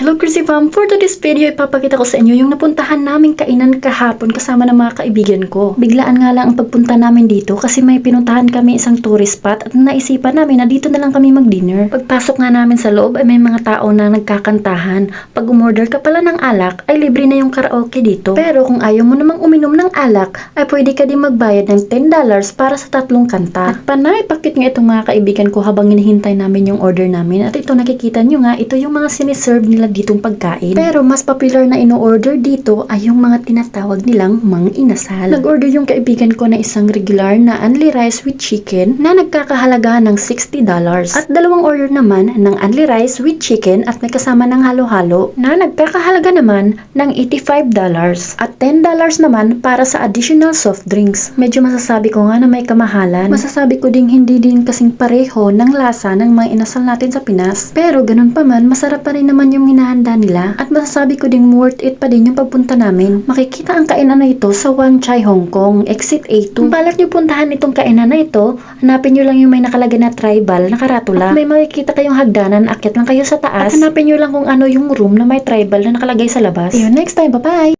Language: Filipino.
Hello Chrissy Fam! For today's video, ipapakita ko sa inyo yung napuntahan naming kainan kahapon kasama ng mga kaibigan ko. Biglaan nga lang ang pagpunta namin dito kasi may pinuntahan kami isang tourist spot at naisipan namin na dito na lang kami mag-dinner. Pagpasok nga namin sa loob ay may mga tao na nagkakantahan. Pag umorder ka pala ng alak, ay libre na yung karaoke dito. Pero kung ayaw mo namang uminom ng alak, ay pwede ka din magbayad ng $10 para sa tatlong kanta. At panay, pakit nga itong mga kaibigan ko habang hinihintay namin yung order namin. At ito nakikita nyo nga, ito yung mga siniserve nila ditong pagkain. Pero mas popular na ino-order dito ay yung mga tinatawag nilang mang inasal. Nag-order yung kaibigan ko na isang regular na only rice with chicken na nagkakahalaga ng $60. At dalawang order naman ng only rice with chicken at may kasama ng halo-halo na nagkakahalaga naman ng $85. At $10 naman para sa additional soft drinks. Medyo masasabi ko nga na may kamahalan. Masasabi ko ding hindi din kasing pareho ng lasa ng mga inasal natin sa Pinas. Pero ganun pa man, masarap pa rin naman yung hinahanda nila. At masasabi ko ding worth it pa din yung pagpunta namin. Makikita ang kainan na ito sa Wan Chai Hong Kong, exit A2. Kung balak nyo puntahan itong kainan na ito, hanapin nyo lang yung may nakalagay na tribal na karatula. At may makikita kayong hagdanan, akyat lang kayo sa taas. At hanapin nyo lang kung ano yung room na may tribal na nakalagay sa labas. You next time, bye-bye!